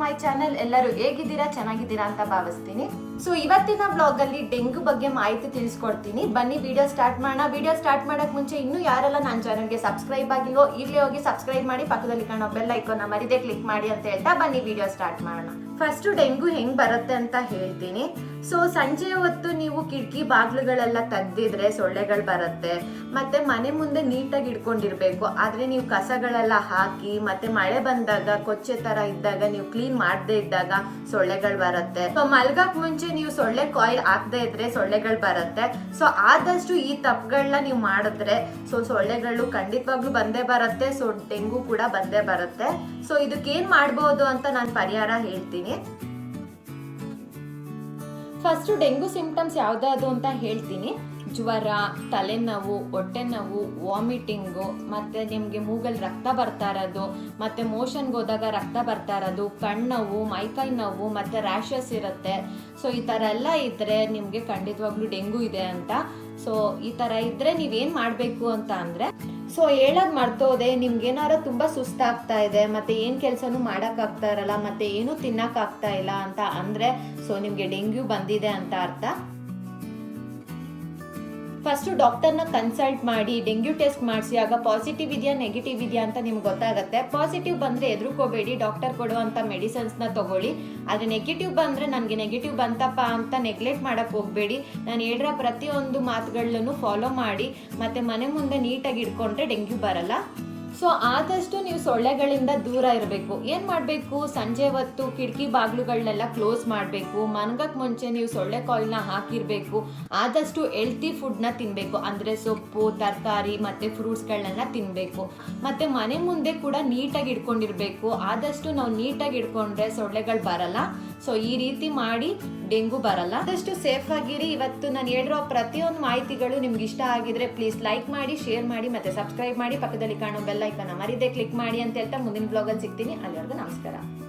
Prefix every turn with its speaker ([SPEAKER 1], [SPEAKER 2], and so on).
[SPEAKER 1] My channel ಎಲ್ಲರೂ ಹೇಗಿದ್ದೀರಾ? ಚೆನ್ನಾಗಿದ್ದೀರಾ ಅಂತ ಭಾವಿಸ್ತೀನಿ. ಸೊ ಇವತ್ತಿನ ಬ್ಲಾಗ್ ಅಲ್ಲಿ ಡೆಂಗು ಬಗ್ಗೆ ಮಾಹಿತಿ ತಿಳಿಸ್ಕೊಡ್ತೀನಿ. ಬನ್ನಿ ವಿಡಿಯೋ ಸ್ಟಾರ್ಟ್ ಮಾಡೋಣ. ವಿಡಿಯೋ ಸ್ಟಾರ್ಟ್ ಮಾಡಕ್ ಮುಂಚೆ ಇನ್ನೂ ಯಾರೆಲ್ಲ ನನ್ನ ಚಾನಲ್ಗೆ ಸಬ್ಸ್ಕ್ರೈಬ್ ಆಗಿಲ್ವೋ, ಈಗಲೇ ಹೋಗಿ ಸಬ್ಸ್ಕ್ರೈಬ್ ಮಾಡಿ, ಪಕ್ಕದಲ್ಲಿ ಕಾಣೋ ಬೆಲ್ ಐಕೋನ ಮರಿದೇ ಕ್ಲಿಕ್ ಮಾಡಿ ಅಂತ ಹೇಳ್ತಾ ಬನ್ನಿ ವಿಡಿಯೋ ಸ್ಟಾರ್ಟ್ ಮಾಡೋಣ. ಫಸ್ಟ್ ಡೆಂಗು ಹೆಂಗ್ ಬರುತ್ತೆ ಅಂತ ಹೇಳ್ತೀನಿ. ಸೊ ಸಂಜೆ ಹೊತ್ತು ನೀವು ಕಿಟಕಿ ಬಾಗ್ಲುಗಳೆಲ್ಲ ತೆಗ್ದಿದ್ರೆ ಸೊಳ್ಳೆಗಳು ಬರುತ್ತೆ. ಮತ್ತೆ ಮನೆ ಮುಂದೆ ನೀಟಾಗಿ ಇಟ್ಕೊಂಡಿರ್ಬೇಕು. ಆದ್ರೆ ನೀವು ಕಸಗಳೆಲ್ಲ ಹಾಕಿ, ಮತ್ತೆ ಮಳೆ ಬಂದಾಗ, ಕೊಚ್ಚೆ ತರ ಇದ್ದಾಗ, ನೀವು ಕ್ಲೀನ್ ಮಾಡದೇ ಇದ್ದಾಗ ಸೊಳ್ಳೆಗಳು ಬರುತ್ತೆ. ಸೊ ಮಲ್ಗಕ್ ಮುಂಚೆ ನೀವು ಸೊಳ್ಳೆ ಕಾಯಿಲ್ ಹಾಕದೇ ಇದ್ರೆ ಸೊಳ್ಳೆಗಳು ಬರುತ್ತೆ. ಸೊ ಆದಷ್ಟು ಈ ತಪ್ಪುಗಳನ್ನ ನೀವು ಮಾಡಿದ್ರೆ ಸೊ ಸೊಳ್ಳೆಗಳು ಖಂಡಿತವಾಗ್ಲೂ ಬಂದೇ ಬರುತ್ತೆ. ಸೊ ಡೆಂಗು ಕೂಡ ಬಂದೇ ಬರುತ್ತೆ. ಸೊ ಇದಕ್ಕೆ ಏನ್ ಮಾಡ್ಬೋದು ಅಂತ ನಾನು ಪರಿಹಾರ ಹೇಳ್ತೀನಿ. ಫಸ್ಟ್ ಡೆಂಗು ಸಿಂಪ್ಟಮ್ಸ್ ಯಾವ್ದಾದ್ರು ಅಂತ ಹೇಳ್ತೀನಿ. ಜ್ವರ, ತಲೆನೋವು ಹೊಟ್ಟೆ ನೋವು ವಾಮಿಟಿಂಗು ಮತ್ತೆ ನಿಮಗೆ ಮೂಗಲ್ಲಿ ರಕ್ತ ಬರ್ತಾ ಇರೋದು, ಮತ್ತೆ ಮೋಷನ್ಗೆ ಹೋದಾಗ ರಕ್ತ ಬರ್ತಾ ಇರೋದು, ಕಣ್ಣೋವು ಮೈಕೈ ನೋವು, ಮತ್ತೆ ರ್ಯಾಷಸ್ ಇರುತ್ತೆ. ಸೊ ಈ ಥರ ಎಲ್ಲ ಇದ್ರೆ ನಿಮಗೆ ಖಂಡಿತವಾಗ್ಲೂ ಡೆಂಗು ಇದೆ ಅಂತ. ಸೊ ಈ ಥರ ಇದ್ರೆ ನೀವೇನು ಮಾಡಬೇಕು ಅಂತ ಅಂದರೆ ಸೊ ಹೇಳೋದು ಮರ್ತೋದೆ ನಿಮ್ಗೆ ಏನಾರು ತುಂಬಾ ಸುಸ್ತಾಗ್ತಾ ಇದೆ, ಮತ್ತೆ ಏನು ಕೆಲಸನೂ ಮಾಡೋಕ್ಕಾಗ್ತಾ ಇರಲ್ಲ, ಮತ್ತೆ ಏನು ತಿನ್ನಕ್ ಆಗ್ತಾ ಇಲ್ಲ ಅಂತ ಅಂದ್ರೆ ಸೊ ನಿಮಗೆ ಡೆಂಗ್ಯೂ ಬಂದಿದೆ ಅಂತ ಅರ್ಥ. ಫಸ್ಟ್ ಡಾಕ್ಟರ್ನ ಕನ್ಸಲ್ಟ್ ಮಾಡಿ ಡೆಂಗ್ಯೂ ಟೆಸ್ಟ್ ಮಾಡಿಸಿ, ಆಗ ಪಾಸಿಟಿವ್ ಇದೆಯಾ ನೆಗೆಟಿವ್ ಇದೆಯಾ ಅಂತ ನಿಮ್ಗೆ ಗೊತ್ತಾಗುತ್ತೆ. ಪಾಸಿಟಿವ್ ಬಂದ್ರೆ ಎದುರುಕೋಬೇಡಿ ಡಾಕ್ಟರ್ ಕೊಡುವಂತ ಮೆಡಿಸನ್ಸ್ನ ತಗೊಳ್ಳಿ. ಆದ್ರೆ ನೆಗೆಟಿವ್ ಬಂದ್ರೆ ನನಗೆ ನೆಗೆಟಿವ್ ಬಂತಪ್ಪ ಅಂತ ನೆಗ್ಲೆಕ್ಟ್ ಮಾಡಕ್ ಹೋಗಬೇಡಿ. ನಾನು ಹೇಳ್ರ ಪ್ರತಿಯೊಂದು ಮಾತುಗಳನ್ನು ಫಾಲೋ ಮಾಡಿ, ಮತ್ತೆ ಮನೆ ಮುಂದೆ ನೀಟಾಗಿ ಇಟ್ಕೊಂಡ್ರೆ ಡೆಂಗ್ಯೂ ಬರಲ್ಲ. ಸೊ ಆದಷ್ಟು ನೀವು ಸೊಳ್ಳೆಗಳಿಂದ ದೂರ ಇರಬೇಕು. ಏನು ಮಾಡಬೇಕು? ಸಂಜೆ ಹೊತ್ತು ಕಿಟಕಿ ಬಾಗಿಲುಗಳನ್ನೆಲ್ಲ ಕ್ಲೋಸ್ ಮಾಡಬೇಕು. ಮನ್ಗಕ್ಕೆ ಮುಂಚೆ ನೀವು ಸೊಳ್ಳೆ ಕಾಯಿಲ್ನ ಹಾಕಿರಬೇಕು. ಆದಷ್ಟು ಹೆಲ್ತಿ ಫುಡ್ನ ತಿನ್ನಬೇಕು ಅಂದರೆ ಸೊಪ್ಪು, ತರಕಾರಿ ಮತ್ತು ಫ್ರೂಟ್ಸ್ಗಳನ್ನೆಲ್ಲ ತಿನ್ನಬೇಕು ಮತ್ತು ಮನೆ ಮುಂದೆ ಕೂಡ ನೀಟಾಗಿ ಇಟ್ಕೊಂಡಿರ್ಬೇಕು. ಆದಷ್ಟು ನಾವು ನೀಟಾಗಿ ಇಟ್ಕೊಂಡ್ರೆ ಸೊಳ್ಳೆಗಳು ಬರಲ್ಲ. ಸೊ ಈ ರೀತಿ ಮಾಡಿ ಡೆಂಗು ಬರಲ್ಲ. ಆದಷ್ಟು ಸೇಫ್ ಆಗಿರಿ. ಇವತ್ತು ನಾನು ಹೇಳಿರೋ ಪ್ರತಿಯೊಂದು ಮಾಹಿತಿಗಳು ನಿಮ್ಗೆ ಇಷ್ಟ ಆಗಿದ್ರೆ ಪ್ಲೀಸ್ ಲೈಕ್ ಮಾಡಿ ಶೇರ್ ಮಾಡಿ ಮತ್ತೆ ಸಬ್ಸ್ಕ್ರೈಬ್ ಮಾಡಿ. ಪಕ್ಕದಲ್ಲಿ ಕಾಣೋ ಬೆಲ್ ಐಕನ್ನ ಮರಿದೆ ಕ್ಲಿಕ್ ಮಾಡಿ ಅಂತ ಹೇಳ್ತಾ ಮುಂದಿನ ಬ್ಲಾಗಲ್ಲಿ ಸಿಗ್ತೀನಿ. ಅಲ್ಲಿವರೆಗೂ ನಮಸ್ಕಾರ.